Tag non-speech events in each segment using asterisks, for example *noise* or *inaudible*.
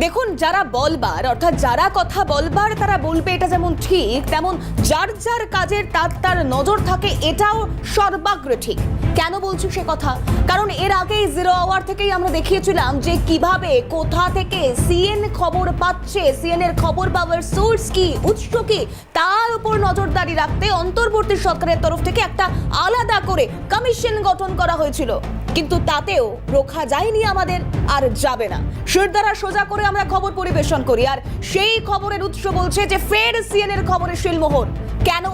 দেখুন, যারা বলবার, অর্থাৎ যারা কথা বলবার তারা বলবে এটা যেমন ঠিক, তেমন যার যার কাজের তার তার নজর থাকে, এটাও সর্বাগ্র ঠিক। কেন বলছি সে কথা? কারণ এর আগে জিরো আওয়ার থেকেই আমরা দেখিয়েছিলাম যে কীভাবে, কোথা থেকে সিএন খবর পাচ্ছে সিএন এর খবর পাওয়ার সোর্স কি, উৎস কি, তার উপর নজরদারি রাখতে অন্তর্বর্তী সরকারের তরফ থেকে একটা আলাদা করে কমিশন গঠন করা হয়েছিল। কিন্তু তাতেও রোখা যায়নি আমাদের আর যাবে না। শিরদারা সোজা করে আমরা খবর পরিবেশন করি। আর সেই খবরের উৎস বলছে যে ফের সিএনএর খবরের শিলমোহর। কেন?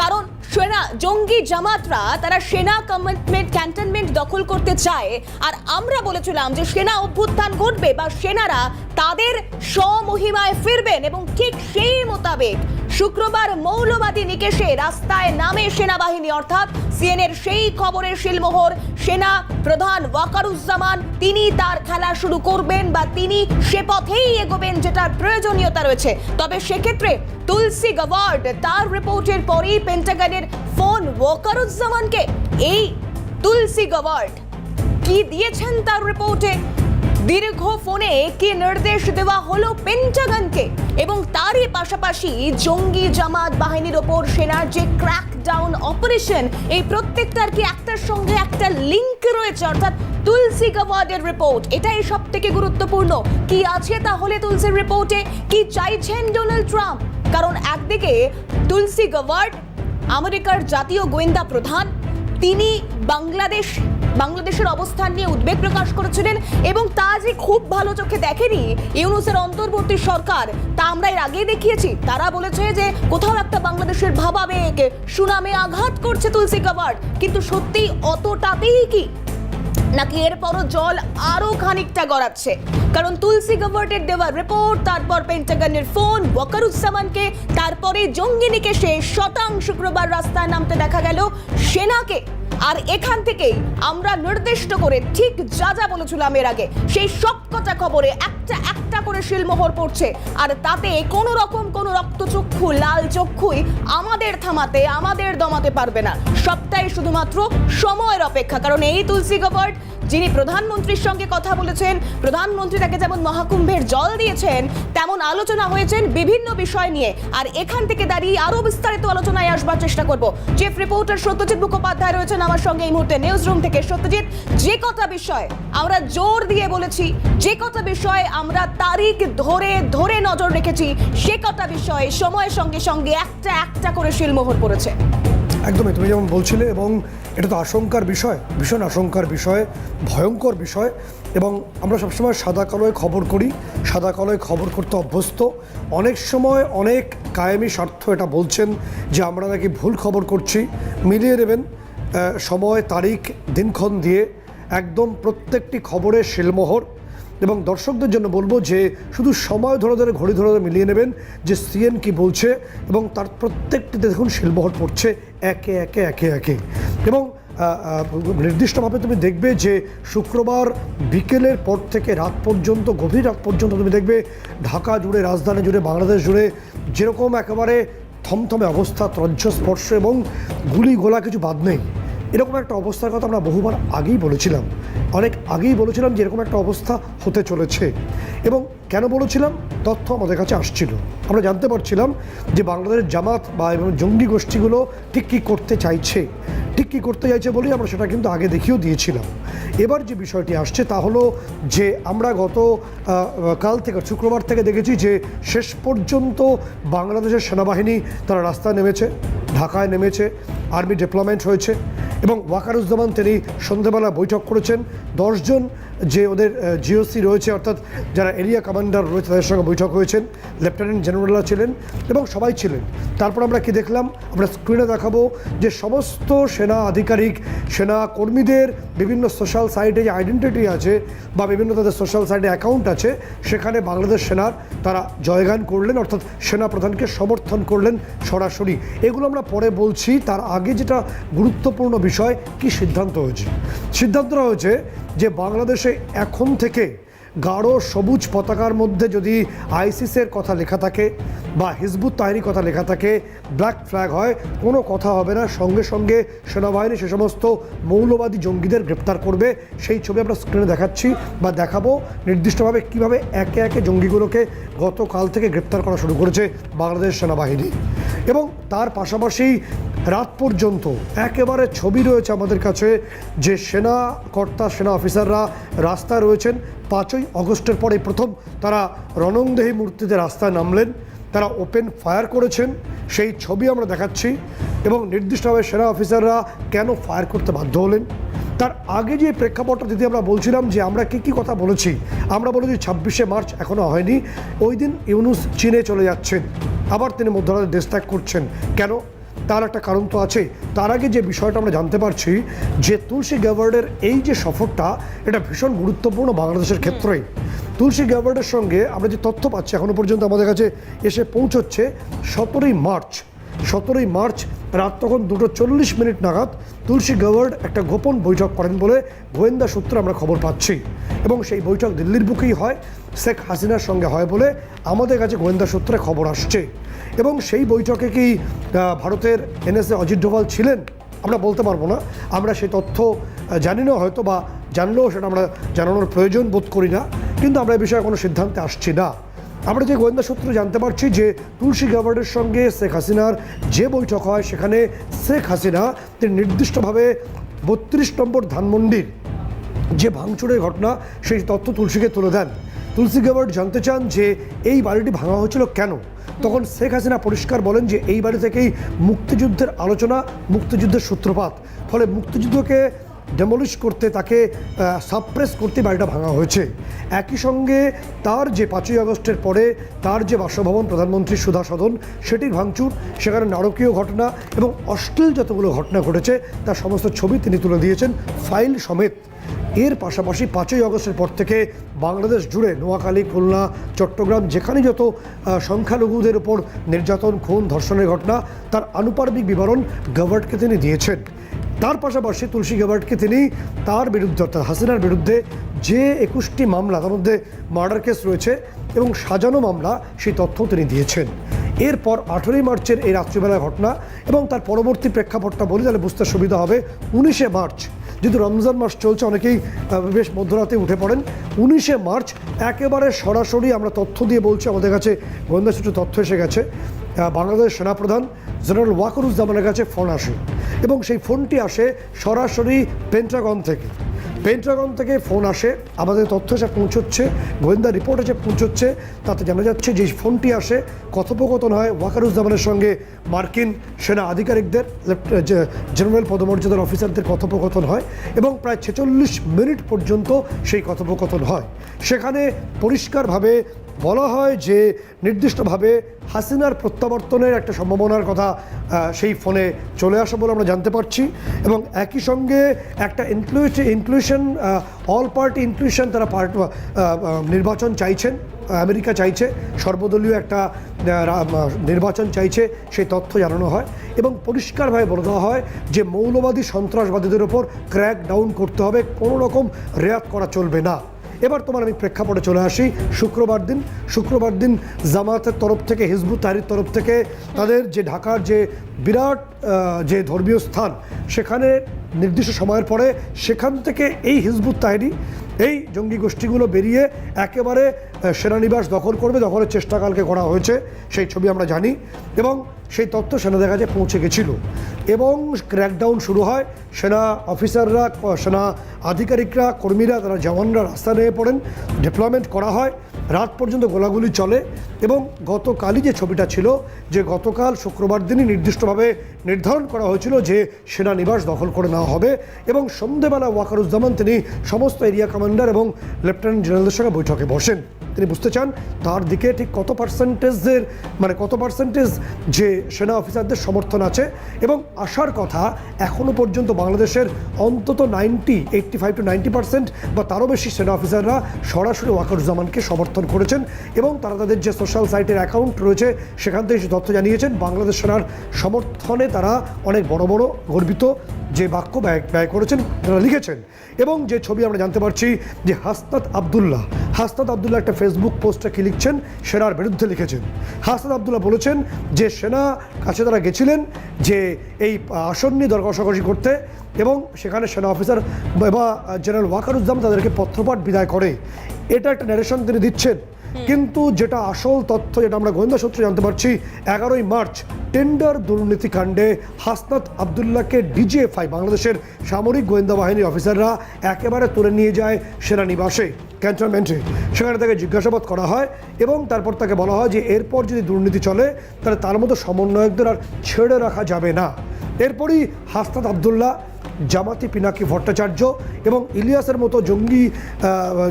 কারণ সেনা, জঙ্গি জামাতরা তারা সেনা কমিটমেন্ট ক্যান্টনমেন্ট দখল করতে চায়। আর আমরা বলেছিলাম যে সেনা অভ্যুত্থান ঘটবে বা সেনারা তাদের স্বমহিমায় ফিরবেন এবং ঠিক সেই মোতাবেক শুক্রবার মৌলবাদী নিকেশে রাস্তায় নামে সেনাবাহিনী, অর্থাৎ সিএনএর সেই খবরের শিলমোহর, সেনা প্রধান ওয়াকারুজ্জামান, তিনি তার খেলা শুরু করবেন বা তিনি সে পথেই এগোবেন যেটার প্রয়োজনীয়তা রয়েছে। তবে সেক্ষেত্রে তুলসী গাওয়ার্ড, তার রিপোর্টের পরেই পেন্টাগনের ফোন ওয়াকারুজ্জামানকে। এই তুলসী গাওয়ার্ড, কি দিয়েছেন তার রিপোর্টে? দীর্ঘ ফোনে কি নির্দেশ দেওয়া হলো পেন্টাগনকে এবং তারই পাশাপাশি জঙ্গি জামাত বাহিনীর ওপর সেনার যে ক্র্যাক ডাউন অপারেশন এই প্রত্যেকটার কি একটার সঙ্গে একটা লিংক রয়েছে? অর্থাৎ তুলসী গাওয়ার্ডের রিপোর্ট এটাই সব থেকে গুরুত্বপূর্ণ। কি আছে তাহলে তুলসির রিপোর্টে কি চাইছেন ডোনাল্ড ট্রাম্প? কারণ একদিকে তুলসী গাওয়ার্ড আমেরিকার জাতীয় গোয়েন্দা প্রধান, তিনি বাংলাদেশ বাংলাদেশের অবস্থান নিয়ে উদ্বেগ প্রকাশ করেছিলেন এবং তা যে খুব ভালো চোখে দেখেনি ইউনুসের অন্তর্বর্তী সরকার, তা আমরা এর আগেই দেখিয়েছি। তারা বলেছে যে কোথাও একটা বাংলাদেশের ভাবাবেগ, সুনামে আঘাত করছে তুলসী কাবার্ড কিন্তু সত্যি অতটাতেই কি? নাকি এরপরও জল আরও খানিকটা গড়াচ্ছে? কারণ তুলসী গভর্টের দেওয়া রিপোর্ট তারপর পেন্টাগনের ফোন ওয়াকারুজ্জামানকে, তারপরে জঙ্গি নিকেশে শতাং শুক্রবার রাস্তায় নামতে দেখা গেল সেনাকে। আর এখান থেকেই আমরা নির্দিষ্ট করে ঠিক যা যা বলেছিলাম এর আগে, সেই সব সবকটা খবরে একটা একটা করে শিলমোহর পড়ছে। আর তাতে কোনো রকম কোনো রক্তচক্ষু লাল চক্ষুই আমাদের থামাতে, আমাদের দমাতে পারবে না। সবটাই শুধুমাত্র সময়ের অপেক্ষা। কারণ এই তুলসী গভর্ট যিনি প্রধানমন্ত্রীর সঙ্গে কথা বলেছেন, প্রধানমন্ত্রী তাকে যেমন মহাকুম্ভের জল দিয়েছেন, তেমন আলোচনা হয়েছেন বিভিন্ন বিষয় নিয়ে। আর এখান থেকে দাঁড়িয়ে আরও বিস্তারিত আলোচনায় আসবার চেষ্টা করব। চিফ রিপোর্টার সত্যজিৎ মুখোপাধ্যায় রয়েছেন আমার সঙ্গে এই মুহূর্তে নিউজ রুম থেকে। সত্যজিৎ, যে কথা বিষয় আমরা জোর দিয়ে বলেছি, যে কথা বিষয়ে আমরা তারিখ ধরে ধরে নজর রেখেছি, সে কথা বিষয়ে সময়ের সঙ্গে সঙ্গে একটা একটা করে শিলমোহর পড়েছে। একদমই, তুমি যেমন বলছিলে, এবং এটা তো আশঙ্কার বিষয়, ভীষণ আশঙ্কার বিষয়, ভয়ঙ্কর বিষয়, এবং আমরা সবসময় সাদা কালোয় খবর করি, সাদা কালোয় খবর করতে অভ্যস্ত। অনেক সময় অনেক কায়েমি স্বার্থ এটা বলছেন যে আমরা নাকি ভুল খবর করছি। মিলিয়ে নেবেন সময়, তারিখ, দিনক্ষণ দিয়ে একদম প্রত্যেকটি খবরের শিলমোহর এবং দর্শকদের জন্য বলব যে শুধু সময় ধরে ধরে, ঘড়ি ধরে ধরে মিলিয়ে নেবেন যে সিএন কি বলছে এবং তার প্রত্যেকটিতে দেখুন শিলমোহর পড়ছে একে একে একে একে। এবং নির্দিষ্টভাবে তুমি দেখবে যে শুক্রবার বিকেলের পর থেকে রাত পর্যন্ত, গভীর রাত পর্যন্ত তুমি দেখবে ঢাকা জুড়ে, রাজধানী জুড়ে, বাংলাদেশ জুড়ে যেরকম একেবারে থমথমে অবস্থা ত্রজ্জস্পর্শ এবং গুলি গোলা কিছু বাদ নেই। এরকম একটা অবস্থার কথা আমরা বহুবার আগেই বলেছিলাম। অনেক আগেই বলেছিলাম যে এরকম একটা অবস্থা হতে চলেছে। এবং কেন বলেছিলাম? তথ্য আমাদের কাছে আসছিল। আমরা জানতে পারছিলাম যে বাংলাদেশের জামাত বা এবং জঙ্গি গোষ্ঠীগুলো ঠিক কী করতে চাইছে। ঠিক কী করতে চাইছে বলেই আমরা সেটা কিন্তু আগে দেখিয়েও দিয়েছিলাম। এবার যে বিষয়টি আসছে তা হলো যে আমরা গত কাল থেকে শুক্রবার থেকে দেখেছি যে শেষ পর্যন্ত বাংলাদেশের সেনাবাহিনী তারা রাস্তায় নেমেছে, ঢাকায় নেমেছে, আর্মি ডেভেলপমেন্ট হয়েছে এবং ওয়াকারুজ্জামান তিনি সন্ধ্যেবেলা বৈঠক করেছেন। দশজন যে ওদের জিওসি রয়েছে, অর্থাৎ যারা এরিয়া কমান্ডার রয়েছে, তাদের সঙ্গে বৈঠক হয়েছেন। লেফটেন্যান্ট জেনারেলরা ছিলেন এবং সবাই ছিলেন। তারপর আমরা কি দেখলাম? আমরা স্ক্রিনে দেখাবো যে সমস্ত সেনা আধিকারিক, সেনা কর্মীদের বিভিন্ন সোশ্যাল সাইটে যে আইডেন্টিটি আছে বা বিভিন্ন তাদের সোশ্যাল সাইটে অ্যাকাউন্ট আছে, সেখানে বাংলাদেশ সেনার তারা জয়গান করলেন, অর্থাৎ সেনা প্রধানকে সমর্থন করলেন সরাসরি। এগুলো আমরা পরে বলছি। তার আগে যেটা গুরুত্বপূর্ণ বিষয়, কি সিদ্ধান্ত হয়েছে? সিদ্ধান্তটা হয়েছে যে বাংলাদেশে এখন থেকে গাঢ় সবুজ পতাকার মধ্যে যদি আইসিসের কথা লেখা থাকে বা হিজবুত তাহরির কথা লেখা থাকে ব্ল্যাক ফ্ল্যাগ হয়, কোনো কথা হবে না। সঙ্গে সঙ্গে সেনাবাহিনী সে সমস্ত মৌলবাদী জঙ্গিদের গ্রেপ্তার করবে। সেই ছবি আমরা স্ক্রিনে দেখাচ্ছি বা দেখাবো। নির্দিষ্টভাবে কীভাবে একে একে জঙ্গিগুলোকে গতকাল থেকে গ্রেপ্তার করা শুরু করেছে বাংলাদেশ সেনাবাহিনী। এবং তার পাশাপাশি রাত পর্যন্ত একেবারে ছবি রয়েছে আমাদের কাছে যে সেনা কর্তা, সেনা অফিসাররা রাস্তায় রয়েছেন। পাঁচই অগস্টের পরে প্রথম তারা রণংদেহী মূর্তিতে রাস্তায় নামলেন। তারা ওপেন ফায়ার করেছেন, সেই ছবি আমরা দেখাচ্ছি এবং নির্দিষ্টভাবে সেনা অফিসাররা কেন ফায়ার করতে বাধ্য হলেন। তার আগে যে প্রেক্ষাপটটা যদি আমরা বলছিলাম যে আমরা কী কী কথা বলেছি, আমরা বলেছি ছাব্বিশে মার্চ এখনও হয়নি, ওই দিন ইউনুস চীনে চলে যাচ্ছেন। আবার তিনি মধ্যরাতে দেশ ত্যাগ করছেন। কেন? তার একটা কারণ তো আছে। তার আগে যে বিষয়টা আমরা জানতে পারছি, যে তুলসী গ্যাওয়ার্ডের এই যে সফরটা, এটা ভীষণ গুরুত্বপূর্ণ বাংলাদেশের ক্ষেত্রেই তুলসী গ্যাওয়ার্ডের সঙ্গে আমরা যে তথ্য পাচ্ছি এখনও পর্যন্ত আমাদের কাছে এসে পৌঁছচ্ছে, সতেরোই মার্চ। সতেরোই মার্চ, রাত তখন দুটো চল্লিশ মিনিট নাগাদ তুলসী গাওয়ার্ড একটা গোপন বৈঠক করেন বলে গোয়েন্দা সূত্রে আমরা খবর পাচ্ছি। এবং সেই বৈঠক দিল্লির বুকেই হয়, শেখ হাসিনার সঙ্গে হয় বলে আমাদের কাছে গোয়েন্দা সূত্রে খবর আসছে। এবং সেই বৈঠকে কি ভারতের এনএসএ অজিত ডোভাল ছিলেন? আমরা বলতে পারব না। আমরা সেই তথ্য জানি না হয়তো বা জানলেও সেটা আমরা জানানোর প্রয়োজন বোধ করি না। কিন্তু আমরা এ বিষয়ে কোনো সিদ্ধান্তে আসছি না। আমরা যে গোয়েন্দা সূত্রে জানতে পারছি যে তুলসী গাওয়ার্ডের সঙ্গে শেখ হাসিনার যে বৈঠক হয়, সেখানে শেখ হাসিনা তিনি নির্দিষ্টভাবে বত্রিশ নম্বর ধানমন্ডির যে ভাঙচুরের ঘটনা, সেই তথ্য তুলসীকে তুলে দেন। তুলসী গাওয়ার্ড জানতে চান যে এই বাড়িটি ভাঙা হয়েছিল কেন? তখন শেখ হাসিনা পরিষ্কার বলেন যে এই বাড়ি থেকেই মুক্তিযুদ্ধের আলোচনা, মুক্তিযুদ্ধের সূত্রপাত। ফলে মুক্তিযুদ্ধকে ডেমলিশ করতে, তাকে সাপ্রেস করতে বাড়িটা ভাঙা হয়েছে। একই সঙ্গে তার যে পাঁচই আগস্টের পরে তার যে বাসভবন প্রধানমন্ত্রী সুধা সদন, সেটির ভাঙচুর, সেখানে নারকীয় ঘটনা এবং অশ্লীল যতগুলো ঘটনা ঘটেছে, তার সমস্ত ছবি তিনি তুলে দিয়েছেন, ফাইল সমেত। এর পাশাপাশি পাঁচই আগস্টের পর থেকে বাংলাদেশ জুড়ে নোয়াখালী, খুলনা, চট্টগ্রাম যেখানে যত সংখ্যালঘুদের উপর নির্যাতন, খুন, ধর্ষণের ঘটনা, তার আনুপার্বিক বিবরণ গভর্নরকে তিনি দিয়েছেন। তার পাশাপাশি তুলসী গেবার্টকে তিনি তার বিরুদ্ধে, অর্থাৎ হাসিনার বিরুদ্ধে যে একুশটি মামলা, তার মধ্যে মার্ডার কেস রয়েছে এবং সাজানো মামলা, সেই তথ্যও তিনি দিয়েছেন। এরপর আঠেরোই মার্চের এই রাত্রিবেলা ঘটনা এবং তার পরবর্তী প্রেক্ষাপটটা বলি, তাহলে বুঝতে সুবিধা হবে। উনিশে মার্চ যেহেতু রমজান মাস চলছে, অনেকেই বেশ মধ্যরাতে উঠে পড়েন। উনিশে মার্চ, একেবারে সরাসরি আমরা তথ্য দিয়ে বলছি, আমাদের কাছে গোয়েন্দা সূত্রে তথ্য এসে গেছে। বাংলাদেশ সেনাপ্রধান জেনারেল ওয়াকরুজ্জামানের কাছে ফোন আসে এবং সেই ফোনটি আসে সরাসরি পেন্টাগন থেকে। পেন্টাগন থেকে ফোন আসে, আমাদের তথ্য এসে পৌঁছচ্ছে, গোয়েন্দা রিপোর্ট এসে পৌঁছচ্ছে, তাতে জানা যাচ্ছে যে ফোনটি আসে, কথোপকথন হয় ওয়াকারুজ্জামানের সঙ্গে। মার্কিন সেনা আধিকারিকদের জেনারেল পদমর্যাদার অফিসারদের কথোপকথন হয় এবং প্রায় ছেচল্লিশ মিনিট পর্যন্ত সেই কথোপকথন হয়। সেখানে পরিষ্কারভাবে বলা হয় যে নির্দিষ্টভাবে হাসিনার প্রত্যাবর্তনের একটা সম্ভাবনার কথা সেই ফোনে চলে আসা বলে আমরা জানতে পারছি। এবং একই সঙ্গে একটা inclusion inclusion all party inclusion তারা পার্ট নির্বাচন চাইছেন, আমেরিকা চাইছে, সর্বদলীয় একটা নির্বাচন চাইছে, সেই তথ্য জানানো হয়। এবং পরিষ্কারভাবে বলে দেওয়া হয় যে মৌলবাদী সন্ত্রাসবাদীদের ওপর ক্র্যাক ডাউন করতে হবে, কোনো রকম রেয়াত করা চলবে না। এবার তোমার আমি প্রেক্ষাপটে চলে আসি। শুক্রবার দিন শুক্রবার দিন জামাতের তরফ থেকে, হিজবুত তাহারির তরফ থেকে তাদের যে ঢাকার যে বিরাট যে ধর্মীয় স্থান, সেখানে নির্দিষ্ট সময়ের পরে সেখান থেকে এই হিজবুত তাহরি এই জঙ্গি গোষ্ঠীগুলো বেরিয়ে একেবারে সেনানিবাস দখল করবে, দখলের চেষ্টাকালকে করা হয়েছে, সেই ছবি আমরা জানি, এবং সেই তথ্য সেনাদের কাছে পৌঁছে গেছিল। এবং ক্র্যাকডাউন শুরু হয়, সেনা অফিসাররা সেনা আধিকারিকরা, কর্মীরা, তারা জওয়ানরা রাস্তা নেমে পড়েন ডিপ্লয়মেন্ট করা হয়। রাত পর্যন্ত গোলাগুলি চলে এবং গতকালই যে ছবিটা ছিল, যে গতকাল শুক্রবার দিনই নির্দিষ্টভাবে নির্ধারণ করা হয়েছিল যে সেনানিবাস দখল করে নেওয়া হবে এবং সন্ধেবেলা ওয়াকারুজ্জামান তিনি সমস্ত এরিয়া কমান্ডার এবং লেফটেন্যান্ট জেনারেলদের সঙ্গে বৈঠকে বসেন। তিনি বুঝতে চান তার দিকে ঠিক কত পার্সেন্টেজের মানে কত পার্সেন্টেজ যে সেনা অফিসারদের সমর্থন আছে এবং আসার কথা এখনও পর্যন্ত বাংলাদেশের অন্তত ninety, eighty five to ninety percent বা তারও বেশি সেনা অফিসাররা সরাসরি ওয়াকারুজ্জামানকে সমর্থন করেছেন এবং তারা তাদের যে সোশ্যাল সাইটের অ্যাকাউন্ট রয়েছে, সেখান থেকে তথ্য জানিয়েছেন। বাংলাদেশ সেনার সমর্থনে তারা অনেক বড় বড় গর্বিত যে বাক্য ব্যয় ব্যয় করেছেন, তারা লিখেছেন। এবং যে ছবি আমরা জানতে পারছি যে হাসনাত আবদুল্লাহ হাসনাত আবদুল্লাহ একটা ফেসবুক পোস্টে কি লিখছেন, সেনার বিরুদ্ধে লিখেছেন। হাসনাত আবদুল্লাহ বলেছেন যে সেনা কাছে তারা গেছিলেন যে এই আসন নিয়ে দর কষাকষি করতে এবং সেখানে সেনা অফিসার বা জেনারেল ওয়াকারুজ্জাম তাদেরকে পত্রপাঠ বিদায় করে। এটা একটা ন্যারেশন তিনি দিচ্ছেন। কিন্তু যেটা আসল তথ্য যেটা আমরা গোয়েন্দা সূত্রে জানতে পারছি এগারোই মার্চ টেন্ডার দুর্নীতি কাণ্ডে হাসনাত আবদুল্লাহকে ডিজিএফআই বাংলাদেশের সামরিক গোয়েন্দা বাহিনীর অফিসাররা একেবারে তুলে নিয়ে যায় সেনানিবাসে। ক্যান্টনমেন্টে। সেখানে তাকে জিজ্ঞাসাবাদ করা হয় এবং তারপর তাকে বলা হয় যে এরপর যদি দুর্নীতি চলে তাহলে তার মতো সমন্বয়কদের আর ছেড়ে রাখা যাবে না। এরপরই হাসনাত আবদুল্লাহ জামাতি পিনাকি ভট্টাচার্য এবং ইলিয়াসের মতো জঙ্গি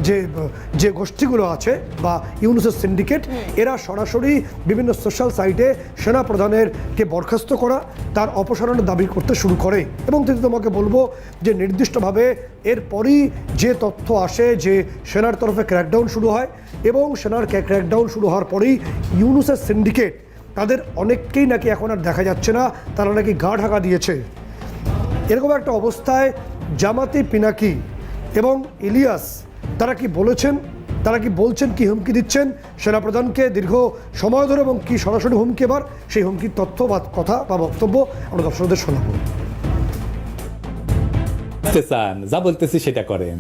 যে যে গোষ্ঠীগুলো আছে বা ইউনুসের সিন্ডিকেট এরা সরাসরি বিভিন্ন সোশ্যাল সাইটে সেনা প্রধানের কে বরখাস্ত করা তার অপসারণের দাবি করতে শুরু করে। এবং তিনি তোমাকে বলব যে নির্দিষ্টভাবে এরপরই যে তথ্য আসে যে সেনার তরফে ক্র্যাকডাউন শুরু হয় এবং সেনার ক্র্যাকডাউন শুরু হওয়ার পরেই ইউনুসের সিন্ডিকেট তাদের অনেককেই নাকি এখন আর দেখা যাচ্ছে না তারা নাকি গা ঢাকা দিয়েছে। এরকম একটা অবস্থায় জামাতি পিনাকি এবং ইলিয়াস, তারা কি বলেছেন? তারা কি বলছেন? কি হুমকি দিচ্ছেন? সেনাপ্রধানকে দীর্ঘ সময় ধরে এবং কি সরাসরি হুমকি এবার? সেই হুমকির তথ্য বা কথা বা বক্তব্য আমরা দর্শকদের শোনাবো। চান, যা বলতেছি সেটা করেন।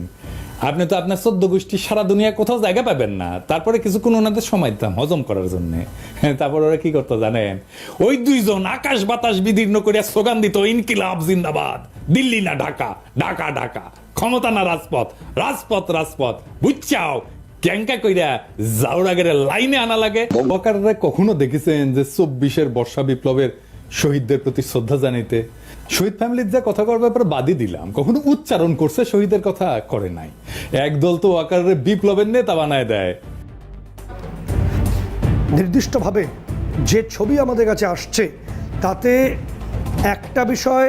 আপনি তো আপনার চোদ্দ গোষ্ঠী সারা দুনিয়া কোথাও জায়গা পাবেন না। তারপরে কিছুক্ষণ ওনাদের সময় দিতাম হজম করার জন্য। *laughs* তারপর ওরা কি করতো জানেন? ওই দুইজন আকাশ বাতাস বিদীর্ণ করিয়া স্লোগান দিত, ইনকিলাব জিন্দাবাদ, দিল্লি না ঢাকা ঢাকা ঢাকা, ক্ষমতা না রাজপথ রাজপথ রাজপথ, বুঝছাও? ক্যাঙ্কা কইরা জাউরাগের লাইনে আনা লাগে। বকাররা কখনো দেখেছেন যে চব্বিশের বর্ষা বিপ্লবের শহীদদের প্রতি শ্রদ্ধা জানাইতে? শহীদ ফ্যামিলির যা কথা করার ব্যাপারে বাদই দিলাম। কখনো উচ্চারণ করছে শহীদের কথা? করে নাই। একদল তো আকারে বিপ্লবের নেতা বানায় দেয়। নির্দিষ্টভাবে যে ছবি আমাদের কাছে আসছে তাতে একটা বিষয়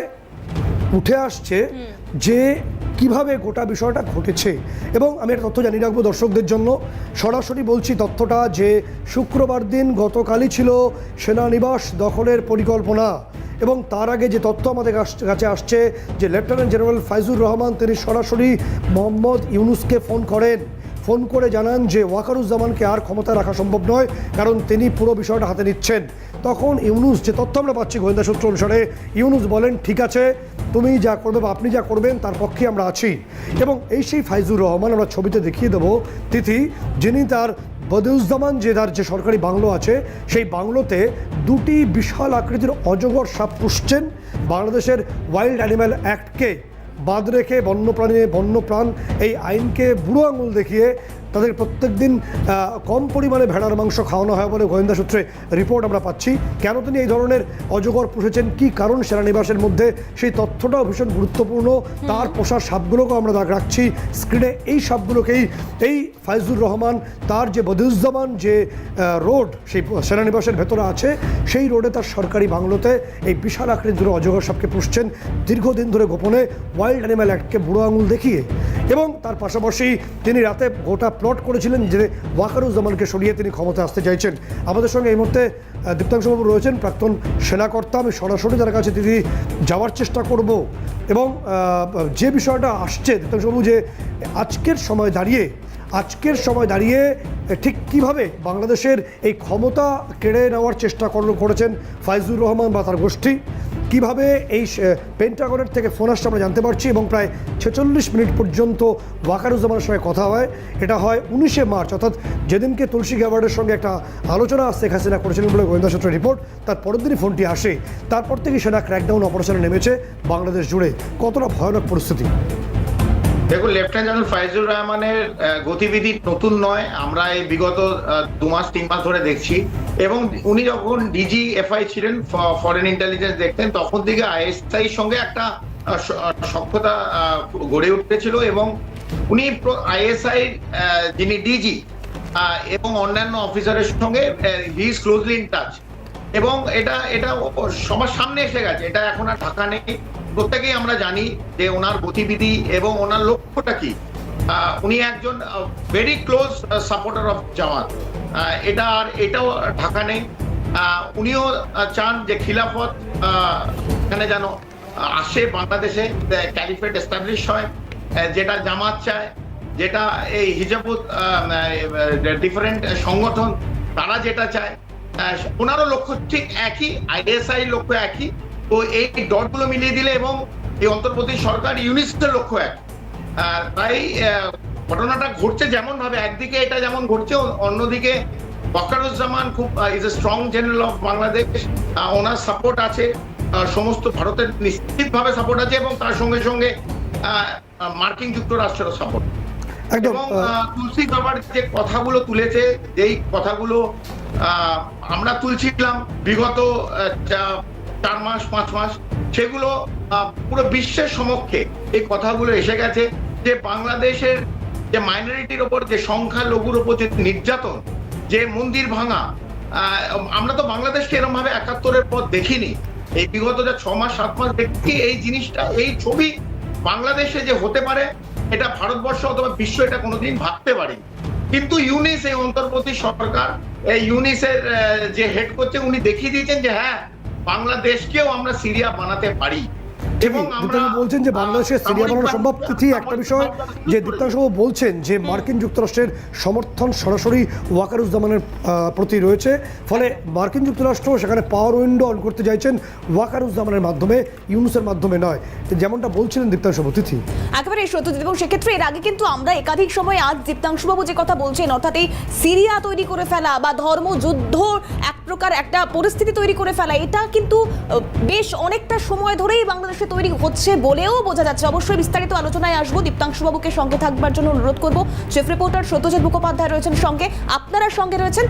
উঠে আসছে যে কীভাবে গোটা বিষয়টা ঘটেছে। এবং আমি একটা তথ্য জানিয়ে রাখব দর্শকদের জন্য। সরাসরি বলছি তথ্যটা যে শুক্রবার দিন গতকালই ছিল সেনানিবাস দখলের পরিকল্পনা। এবং তার আগে যে তথ্য আমাদের কাছ- আসছে যে লেফটেন্যান্ট জেনারেল ফাইজুর রহমান, তিনি সরাসরি মোহাম্মদ ইউনুসকে ফোন করেন। ফোন করে জানান যে ওয়াকারুজ্জামানকে আর ক্ষমতা রাখা সম্ভব নয়, কারণ তিনি পুরো বিষয়টা হাতে নিচ্ছেন। তখন ইউনুস যে তথ্য আমরা পাচ্ছি গোয়েন্দা সূত্র অনুসারে, ইউনুস বলেন, ঠিক আছে, তুমি যা করবে বা আপনি যা করবেন, তার পক্ষে আমরা আছি। এবং এই সেই ফাইজুর রহমান, আমরা ছবিতে দেখিয়ে দেবো তিথি, যিনি তার বদিউজ্জামান তার যে সরকারি বাংলো আছে, সেই বাংলোতে দুটি বিশাল আকৃতির অজগর সাপ পুষছেন বাংলাদেশের ওয়াইল্ড অ্যানিম্যাল অ্যাক্টকে। বাদ রেখে বন্যপ্রাণী, বন্যপ্রাণ, এই আইনকে বুড়ো আঙুল দেখিয়ে তাদের প্রত্যেক দিন কম পরিমাণে ভেড়ার মাংস খাওয়ানো হয় বলে গোয়েন্দা সূত্রে রিপোর্ট আমরা পাচ্ছি। কেন তিনি এই ধরনের অজগর পুষেছেন? কি কারণ সেনানিবাসের মধ্যে? সেই তথ্যটাও ভীষণ গুরুত্বপূর্ণ। তার পোষার সাপগুলোকেও আমরা দাগ রাখছি। স্ক্রিনে এই সাপগুলোকেই এই ফাইজুর রহমান, তার যে বদিউজ্জামান যে রোড সেই সেনানিবাসের ভেতরে আছে, সেই রোডে তার সরকারি বাংলোতে এই বিশাল আকৃতির অজগর সাপকে পুষছেন। দীর্ঘদিন ধরে গোপনে ওয়াইল্ড অ্যানিম্যাল অ্যাক্টকে বুড়ো আঙুল দেখিয়ে এবং তার পাশাপাশি তিনি রাতে গোটা প্লট করেছিলেন যে ওয়াকারুজ্জামানকে সরিয়ে তিনি ক্ষমতা আসতে চাইছেন। আমাদের সঙ্গে এই মুহূর্তে দীপ্তাংশবাবু রয়েছেন, প্রাক্তন সেনাকর্তা। আমি সরাসরি যার কাছে তিনি যাওয়ার চেষ্টা করব এবং যে বিষয়টা আসছে, দীপ্তাংশবাবু, যে আজকের সময় দাঁড়িয়ে, আজকের সময় দাঁড়িয়ে ঠিক কীভাবে বাংলাদেশের এই ক্ষমতা কেড়ে নেওয়ার চেষ্টা করেছেন ফাইজুর রহমান বা তার গোষ্ঠী? কীভাবে এই পেন্টাগনের থেকে ফোন আসছে আমরা জানতে পারছি এবং প্রায় ছেচল্লিশ মিনিট পর্যন্ত ওয়াকারুজ্জামানের সঙ্গে কথা হয়। এটা হয় উনিশে মার্চ, অর্থাৎ যেদিনকে তুলসী গ্যাবার্ডের সঙ্গে একটা আলোচনা শেখ হাসিনা করেছিলেন বলে গোয়েন্দা সূত্রের রিপোর্ট, তার পরের দিনই ফোনটি আসে। তারপর থেকে সেনা ক্র্যাকডাউন অপারেশনে নেমেছে বাংলাদেশ জুড়ে। কতটা ভয়ানক পরিস্থিতি? দেখুন লেফটেন্যান্ট জেনারেল ফাইজুর রহমানের গতিবিধি নতুন নয়। আমরা এই বিগত দু মাস তিন মাস ধরে দেখছি। এবং উনি যখন ডিজি এফআই ছিলেন ফরেন ইন্টেলিজেন্স দেখতেন তখন থেকে আইএসআই সঙ্গে একটা আহ, স- আহ, সখ্যতা আহ, গড়ে উঠেছিল এবং উনি আইএসআই যিনি ডিজি এবং অন্যান্য অফিসারের সঙ্গে he is closely in touch এবং এটা এটা সবার সামনে এসে গেছে। এটা এখন আর ঢাকা নেই। প্রত্যেকেই আমরা জানি যে ওনার গতিবিধি এবং ওনার লক্ষ্যটা কি। উনি একজন very close supporter of Jamaat. এটা আর এটাও ঢাকা নেই। উনিও চান যে খিলাফত এখানে যেন আসে বাংলাদেশে ক্যালিফেট এস্টাবলিশ হয় যেটা জামাত চায়, যেটা এই হিজাবুত ডিফারেন্ট সংগঠন, তারা যেটা চায়। ওনারও লক্ষ্য ঠিক একই আইএসআই লক্ষ্য একই। তো এই ডটগুলো মিলিয়ে দিলে এবং এই অন্তর্বর্তী সরকার ইউনিসের লক্ষ্য এক। তাই ঘটনাটা ঘটছে যেমন ভাবে একদিকে এটা যেমন ঘটছে অন্যদিকে ওয়াকারুজ্জামান খুব is a strong general of Bangladesh owner support আছে সমস্ত ভারতের নিশ্চিতভাবে সাপোর্ট আছে এবং তার সঙ্গে সঙ্গে মার্কিন যুক্তরাষ্ট্রেরও সাপোর্ট এবং তুলসী বাবার যে কথাগুলো তুলেছে যেই কথাগুলো আহ, আমরা তুলছিলাম বিগত চার মাস, পাঁচ মাস, সেগুলো পুরো বিশ্বের সমক্ষে এই কথাগুলো এসে গেছে যে বাংলাদেশের যে মাইনরিটির ওপর যে সংখ্যালঘুর ওপর যে নির্যাতন, যে মন্দির ভাঙা আমরা তো বাংলাদেশকে এরকম ভাবে একাত্তরের পর দেখিনি। এই বিগত যে ছ মাস, সাত মাস দেখছি এই জিনিসটা, এই ছবি বাংলাদেশে যে হতে পারে, এটা ভারতবর্ষ অথবা বিশ্ব এটা কোনোদিন ভাবতে পারি কিন্তু ইউনিস, এই অন্তর্বর্তী সরকার, এই ইউনিসের যে হেড করছে উনি দেখিয়ে দিয়েছেন যে হ্যাঁ বাংলাদেশকেও আমরা সিরিয়া বানাতে পারি। এবং দীপ্তাংশ বলছেন যে বাংলাদেশের সিরিয়া বানানো সম্ভব তিথি একটা বিষয় যে দীপ্তাংশ বলছেন যে মার্কিন যুক্তরাষ্ট্রের সমর্থন সরাসরি ওয়াকারুজ্জামানের প্রতি রয়েছে। ফলে মার্কিন যুক্তরাষ্ট্র সেখানে পাওয়ার উইন্ডো অন করতে চাইছেন ওয়াকারুজ্জামানের মাধ্যমে ইউনুসের মাধ্যমে নয়। যেমনটা বলছিলেন দীপ্তাংশ তিথি। একেবারে সত্যজিৎ এবং সেক্ষেত্রে এর আগে কিন্তু আমরা একাধিক সময় আজ দীপ্তাংশুবাবু যে কথা বলছেন অর্থাৎ এই সিরিয়া তৈরি করে ফেলা বা ধর্মযুদ্ধ এক প্রকার একটা পরিস্থিতি তৈরি করে ফেলা এটা কিন্তু বেশ অনেকটা সময় ধরেই বাংলাদেশে তৈরি হচ্ছে বলেও বোঝা যাচ্ছে। অবশ্যই বিস্তারিত আলোচনায় আসব। দীপ্তাংশুবাবুকে সঙ্গে থাকবার জন্য অনুরোধ করব। চিফ রিপোর্টার সত্যজিৎ মুখোপাধ্যায় রয়েছেন সঙ্গে। আপনারা সঙ্গে রয়েছেন।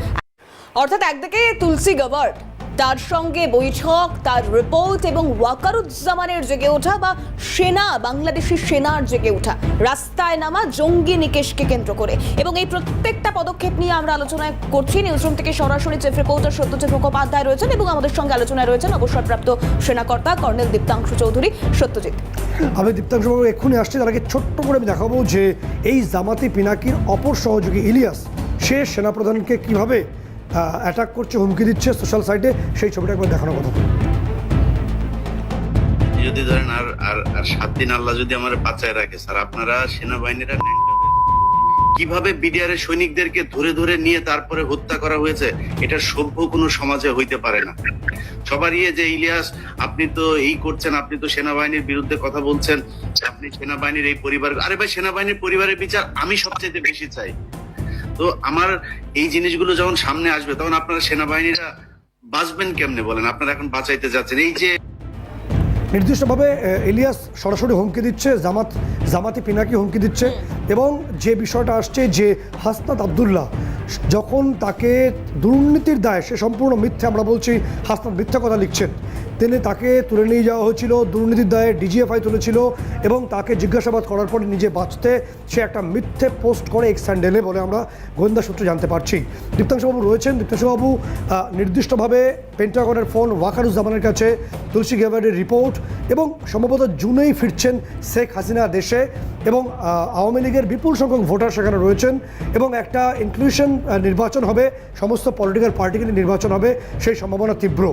অর্থাৎ একদিকে তুলসী গাবার্ড তার সঙ্গে বৈঠক, তার রিপোর্ট এবং ওয়াকারুজ্জামানের জেগে ওঠা বা সেনা, বাংলাদেশি সেনার জেগে ওঠা। রাস্তায় নামা জঙ্গি নিকেশকে কেন্দ্র করে। এবং এই প্রত্যেকটা পদক্ষেপ নিয়ে আমরা আলোচনা করছি। নিউজরুম থেকে সরাসরি চিফ রিপোর্টার সত্যজিৎ মুখোপাধ্যায় রয়েছেন এবং আমাদের সঙ্গে আলোচনায় রয়েছেন অবসরপ্রাপ্ত সেনাকর্তা কর্নেল দীপ্তাংশু চৌধুরী। সত্যজিৎ। আমি দীপ্তাংশ বাবু, এক্ষুনি আসছি। তার আগে ছোট্ট করে আমি দেখাবো যে এই জামাতি পিনাকির অপর সহযোগী ইলিয়াস, সে সেনাপ্রধানকে কীভাবে অ্যাটাক করছে, হুমকি দিচ্ছে সোশ্যাল সাইটে সেই ছবিটা একবার দেখানোর কথা। যদি ধরেন আর আর আর সাত দিন আল্লাহ যদি আমার বাঁচায় রাখে, স্যার, আপনারা সেনাবাহিনীরা কীভাবে বিডিআর এর সৈনিকদেরকে ধরে ধরে নিয়ে তারপরে হত্যা করা হয়েছে, এটা সভ্য কোনো সমাজে হইতে পারে না। সবার ইয়ে যে ইলিয়াস, আপনি তো এই করছেন, আপনি তো সেনাবাহিনীর বিরুদ্ধে কথা বলছেন, আপনি সেনাবাহিনীর এই পরিবার আরে ভাই, সেনাবাহিনীর পরিবারের বিচার আমি সবচেয়ে বেশি চাই। তো আমার এই জিনিসগুলো যখন সামনে আসবে তখন আপনারা সেনাবাহিনীরা বাঁচবেন কেমনে বলেন? আপনারা এখন বাঁচাইতে যাচ্ছেন। এই যে নির্দিষ্টভাবে আহ, ইলিয়াস সরাসরি হুমকি দিচ্ছে জামাত জামাতি পিনাকি হুমকি দিচ্ছে এবং যে বিষয়টা আসছে যে হাসনাত আবদুল্লাহ যখন তাকে দুর্নীতির দায় সে সম্পূর্ণ মিথ্যে আমরা বলছি হাসনাত মিথ্যা কথা লিখছেন। তিনি তাকে তুলে নিয়ে যাওয়া হয়েছিল, দুর্নীতির দায়ে ডিজিএফআই তুলেছিল এবং তাকে জিজ্ঞাসাবাদ করার পরে নিজে বাঁচতে সে একটা মিথ্যে পোস্ট করে এক্স স্যান্ডেলে বলে আমরা গোয়েন্দা সূত্রে জানতে পারছি। দীপ্তাংশবাবু রয়েছেন। দীপ্তাংশবাবু নির্দিষ্টভাবে পেন্টাগনের ফোন ওয়াকারুজ্জামানের কাছে তুলসী গ্যাবার্ডের রিপোর্ট এবং সম্ভবত জুনেই ফিরছেন শেখ হাসিনা দেশে। এবং আওয়ামী লীগের বিপুল সংখ্যক ভোটার সেখানে রয়েছেন এবং একটা ইনক্লুশন নির্বাচন হবে, সমস্ত পলিটিক্যাল পার্টিকে নির্বাচন হবে, সেই সম্ভাবনা তীব্র।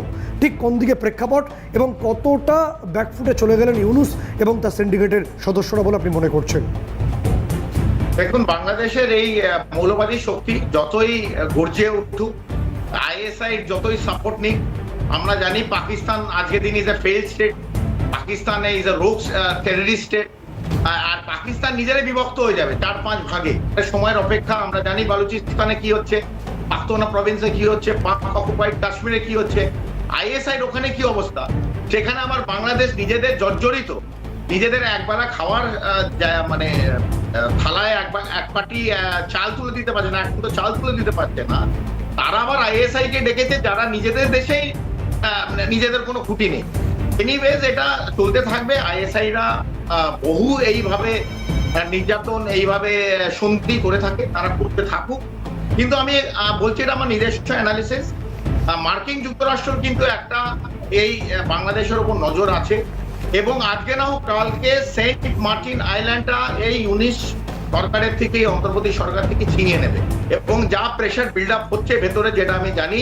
ঠিক কোন দিকে প্রেক্ষাপট এবং কতটা ব্যাকফুটে চলে গেলেন ইউনুস এবং তার সিন্ডিকেটের সদস্যরা বলে আপনি মনে করছেন? দেখুন, বাংলাদেশের এই মৌলবাদী শক্তি যতই গর্জে উঠুক, আইএসআই যতই সাপোর্ট নিক, আমরা জানি পাকিস্তান আজকে দিন is a fail state Pakistan is a rogue terrorist state আর পাকিস্তান নিজেরাই বিভক্ত হয়ে যাবে, চার পাঁচ ভাগে। সময়ের অপেক্ষা, আমরা জানি বালুচিস্তানে কি হচ্ছে পাখতোনা প্রভিন্সে কি হচ্ছে, পাক অকুপাইড কাশ্মীরে কি হচ্ছে, আইএসআই ওখানে কি অবস্থা? সেখানে আবার বাংলাদেশ নিজেদের জর্জরিত। নিজেদের একবেলা খাওয়ার মানে থালায় একবার এক পাটি চাল তুলে দিতে পারছে না এখন তো চাল তুলে দিতে পারছে না। তারা আবার আইএসআই কে ডেকেছে, যারা নিজেদের দেশেই মানে নিজেদের কোনো খুঁটি নেই। এনিওয়েজ এটা চলতে থাকবে। আইএসআই রা বহু এইভাবে নির্যাতন এইভাবে সন্ধি করে থাকে, তারা করতে থাকুক। কিন্তু আমি বলছি এটা আমার নিজস্ব অ্যানালিসিস মার্কিন যুক্তরাষ্ট্র কিন্তু একটা, এই বাংলাদেশের উপর নজর আছে। এবং আজকে না হোক, কালকে সেন্ট মার্টিন আইল্যান্ডটা এই উনিশ সরকারের থেকে, অন্তর্বর্তী সরকার থেকে ছিনিয়ে নেবে। এবং যা প্রেশার বিল্ড আপ হচ্ছে ভেতরে, যেটা আমি জানি,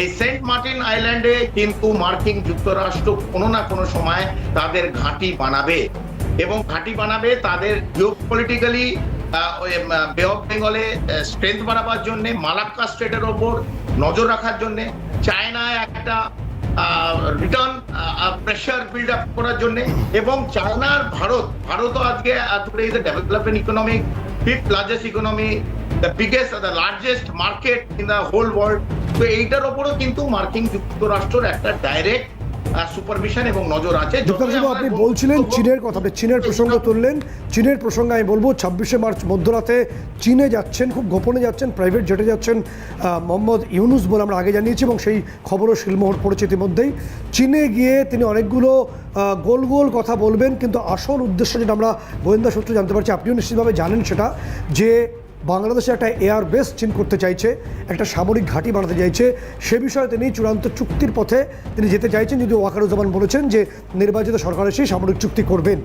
এই সেন্ট মার্টিন আইল্যান্ডে কিন্তু মার্কিন যুক্তরাষ্ট্র কোনো না কোনো সময় তাদের ঘাঁটি বানাবে। এবং ঘাঁটি বানাবে তাদের জিও পলিটিক্যালি বে অফ বেঙ্গলে স্ট্রেংথ বাড়াবার জন্য, মালাক্কা স্টেটের ওপর নজর রাখার জন্য চায়নায় একটা রিটার্ন প্রেশার বিল্ড আপ করার জন্য এবং চায়নার ভারত ভারতও আজকে today is developing economic fifth largest economy the biggest the largest market in the whole world তো এইটার ওপরও কিন্তু মার্কিন যুক্তরাষ্ট্রের একটা ডাইরেক্ট সুপারভিশন এবং নজর আছে। যতই আপনি বলছিলেন চীনের কথা আপনি চীনের প্রসঙ্গ তুললেন। চীনের প্রসঙ্গে আমি বলব ছাব্বিশে মার্চ মধ্যরাতে চীনে যাচ্ছেন খুব গোপনে যাচ্ছেন প্রাইভেট জেটে যাচ্ছেন মোহাম্মদ ইউনুস বলে আমরা আগে জানিয়েছি এবং সেই খবরও শিলমোহর পড়েছে ইতিমধ্যেই। চীনে গিয়ে তিনি অনেকগুলো গোল গোল কথা বলবেন কিন্তু আসল উদ্দেশ্য যেটা আমরা গোয়েন্দা সূত্রে জানতে পারছি আপনিও নিশ্চিতভাবে জানেন সেটা যে বাংলাদেশে একটা এয়ার বেস চিন করতে চাইছে, একটা সামরিক ঘাঁটি বানাতে চাইছে। সে বিষয়ে তিনি চূড়ান্ত চুক্তির পথে তিনি যেতে চাইছেন যদি ওয়াকারুজ্জামান বলেছেন যে নির্বাচিত সরকার এসেই সামরিক চুক্তি করবেন।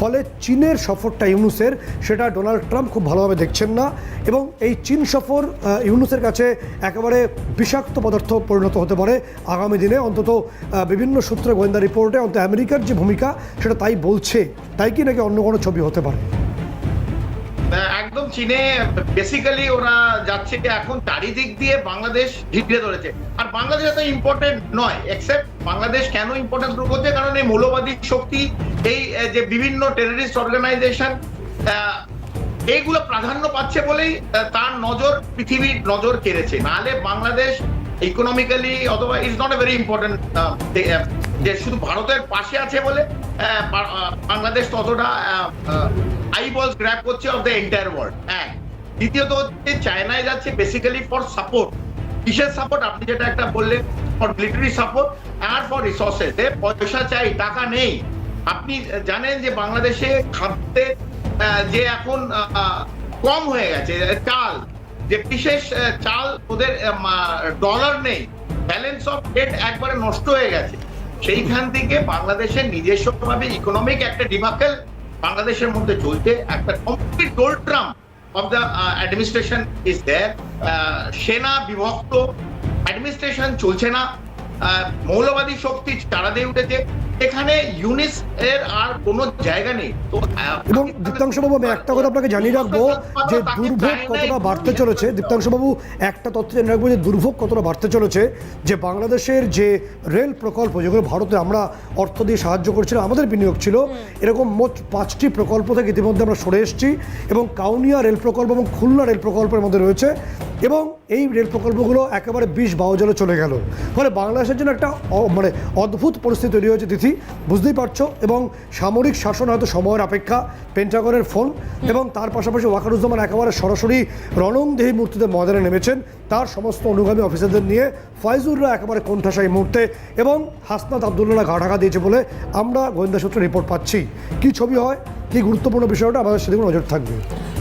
ফলে চীনের সফরটা ইউনুসের, সেটা ডোনাল্ড ট্রাম্প খুব ভালোভাবে দেখছেন না। এবং এই চীন সফর ইউনুসের কাছে একেবারে বিষাক্ত পদার্থ পরিণত হতে পারে আগামী দিনে। অন্তত বিভিন্ন সূত্রে গোয়েন্দা রিপোর্টে অন্তত আমেরিকার যে ভূমিকা, সেটা তাই বলছে। তাই কি নাকি অন্য কোনো ছবি হতে পারে? একদম চীনে বেসিক্যালি ওরা যাচ্ছে যে এখন চারিদিক দিয়ে বাংলাদেশ ঘিরে ধরেছে। আর বাংলাদেশ এত ইম্পর্টেন্ট নয় এক্সেপ্ট বাংলাদেশ কেন ইম্পর্টেন্ট গ্রুপ হচ্ছে? কারণ এই মৌলবাদী শক্তি, এই যে বিভিন্ন টেররিস্ট অর্গানাইজেশন এইগুলো প্রাধান্য পাচ্ছে বলেই তার নজর, পৃথিবীর নজর কেড়েছে। নাহলে বাংলাদেশ ইকোনমিক্যালি অথবা is not a very important যে শুধু ভারতের পাশে আছে বলে বাংলাদেশ ততটা আই বলস গ্র্যাপ করছে অফ দ্য এন্টায়ার ওয়ার্ল্ড এক দ্বিতীয়ত হচ্ছে চায়নায় যাচ্ছে বেসিক্যালি ফর সাপোর্ট কিসের সাপোর্ট আপনি যেটা একটা বললেন ফর মিলিটারি সাপোর্ট আর ফর রিসোর্সেস পয়সা চাই, টাকা নেই। আপনি জানেন যে বাংলাদেশে খাদ্যে যে এখন কম হয়ে গেছে, চাল, যে বিশেষ চাল ওদের ডলার নেই। ব্যালেন্স অফ ডেট একবারে নষ্ট হয়ে গেছে। সেইখান থেকে বাংলাদেশের নিজস্বভাবে ইকোনমিক একটা ডিমাকেল বাংলাদেশের মধ্যে চলতে একটা complete doldrum of the administration is there সেনা বিভক্ত অ্যাডমিনিস্ট্রেশন চলছে না। আহ, মৌলবাদী শক্তি চারা দিয়ে উঠেছে। এখানে ইউনিস এর আর কোনো জায়গা নেই। তো এবং দীপ্তাংশবাবু আমি একটা কথা আপনাকে জানিয়ে রাখব যে দুর্ভোগ কতটা বাড়তে চলেছে দীপ্তাংশবাবু একটা তথ্য জানিয়ে রাখব যে দুর্ভোগ কতটা বাড়তে চলেছে যে বাংলাদেশের যে রেল প্রকল্প যেগুলো ভারতে আমরা অর্থ দিয়ে সাহায্য করছিলাম আমাদের বিনিয়োগ ছিল এরকম মোট পাঁচটি প্রকল্প থেকে ইতিমধ্যে আমরা সরে এসেছি এবং কাউনিয়া রেল প্রকল্প এবং খুলনা রেল প্রকল্পের মধ্যে রয়েছে এবং এই রেল প্রকল্পগুলো একেবারে বিষ বাউজলে চলে গেল। ফলে বাংলাদেশের জন্য একটা অ- মানে অদ্ভুত পরিস্থিতি তৈরি হয়েছে তিথি। বুঝতেই পারছ? এবং সামরিক শাসন হয়তো সময়ের অপেক্ষা, পেন্টাগনের ফোন, এবং তার পাশাপাশি ওয়াকারুজ্জামান একেবারে সরাসরি রণংদেহী মূর্তিতে ময়দানে নেমেছেন। তার সমস্ত অনুগামী অফিসারদের নিয়ে ফয়জুররা একেবারে কোণঠাসা এই মুহূর্তে, এবং হাসনাত আবদুল্লাহ ঘা ঢাকা দিয়েছে বলে আমরা গোয়েন্দা সূত্রে রিপোর্ট পাচ্ছি। কি ছবি হয়? কি গুরুত্বপূর্ণ বিষয়টা আমাদের সেদিকে নজর থাকবে।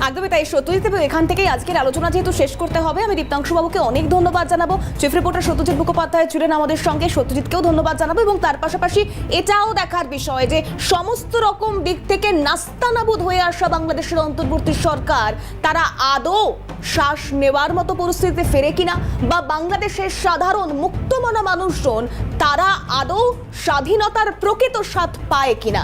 একদমই তাই, সত্যজিৎ, এবং এখান থেকেই আজকের আলোচনা যেহেতু শেষ করতে হবে, আমি দীপ্তাংশু বাবুকে অনেক ধন্যবাদ জানাব। চিফ রিপোর্টার সত্যজিৎ মুখোপাধ্যায় ছিলেন আমাদের সঙ্গে, সত্যজিৎকেও ধন্যবাদ জানাব, এবং তার পাশাপাশি এটাও দেখার বিষয় যে সমস্ত রকম দিক থেকে নাস্তানাবুদ হয়ে আসা বাংলাদেশের অন্তর্বর্তী সরকার, তারা আদৌ শ্বাস নেওয়ার মতো পরিস্থিতিতে ফেরে কিনা, বা বাংলাদেশের সাধারণ মুক্তমনা মানুষজন, তারা আদৌ স্বাধীনতার প্রকৃত স্বাদ পায় কিনা।